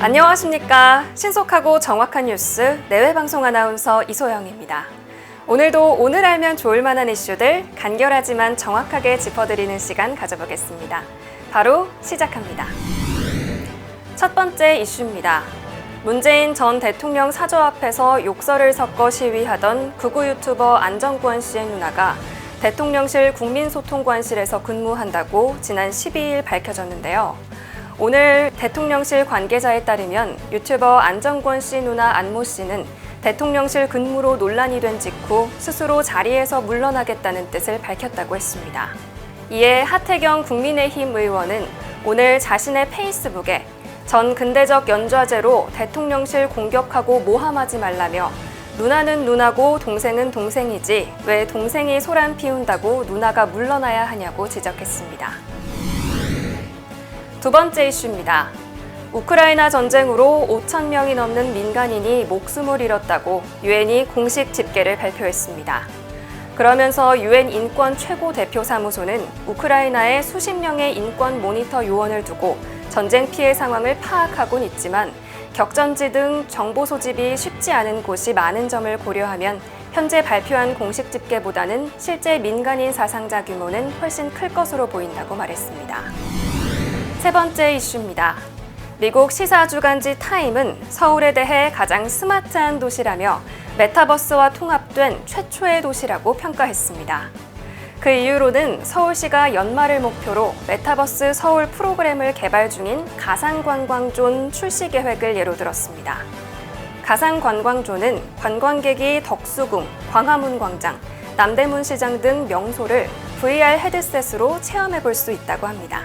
안녕하십니까. 신속하고 정확한 뉴스 내외 방송 아나운서 이소영입니다. 오늘도 오늘 알면 좋을 만한 이슈들 간결하지만 정확하게 짚어드리는 시간 가져보겠습니다. 바로 시작합니다. 첫 번째 이슈입니다. 문재인 전 대통령 사저 앞에서 욕설을 섞어 시위하던 극우 유튜버 안정권 씨의 누나가 대통령실 국민소통관실에서 근무한다고 지난 12일 밝혀졌는데요. 오늘 대통령실 관계자에 따르면 유튜버 안정권 씨 누나 안모 씨는 대통령실 근무로 논란이 된 직후 스스로 자리에서 물러나겠다는 뜻을 밝혔다고 했습니다. 이에 하태경 국민의힘 의원은 오늘 자신의 페이스북에 전 근대적 연좌제로 대통령실 공격하고 모함하지 말라며 누나는 누나고 동생은 동생이지 왜 동생이 소란 피운다고 누나가 물러나야 하냐고 지적했습니다. 두 번째 이슈입니다. 우크라이나 전쟁으로 5천 명이 넘는 민간인이 목숨을 잃었다고 유엔이 공식 집계를 발표했습니다. 그러면서 유엔 인권 최고 대표 사무소는 우크라이나에 수십 명의 인권 모니터 요원을 두고 전쟁 피해 상황을 파악하곤 있지만 격전지 등 정보 소집이 쉽지 않은 곳이 많은 점을 고려하면 현재 발표한 공식 집계보다는 실제 민간인 사상자 규모는 훨씬 클 것으로 보인다고 말했습니다. 세 번째 이슈입니다. 미국 시사 주간지 타임은 서울에 대해 가장 스마트한 도시라며 메타버스와 통합된 최초의 도시라고 평가했습니다. 그 이유로는 서울시가 연말을 목표로 메타버스 서울 프로그램을 개발 중인 가상관광존 출시 계획을 예로 들었습니다. 가상관광존은 관광객이 덕수궁, 광화문 광장, 남대문 시장 등 명소를 VR 헤드셋으로 체험해 볼 수 있다고 합니다.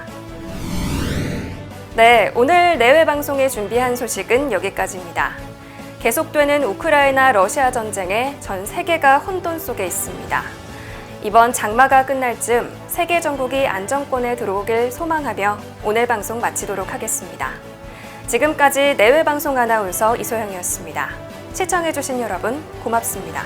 네, 오늘 내외 방송에 준비한 소식은 여기까지입니다. 계속되는 우크라이나 러시아 전쟁에 전 세계가 혼돈 속에 있습니다. 이번 장마가 끝날 즈음 세계 전국이 안정권에 들어오길 소망하며 오늘 방송 마치도록 하겠습니다. 지금까지 내외 방송 아나운서 이소영이었습니다. 시청해주신 여러분 고맙습니다.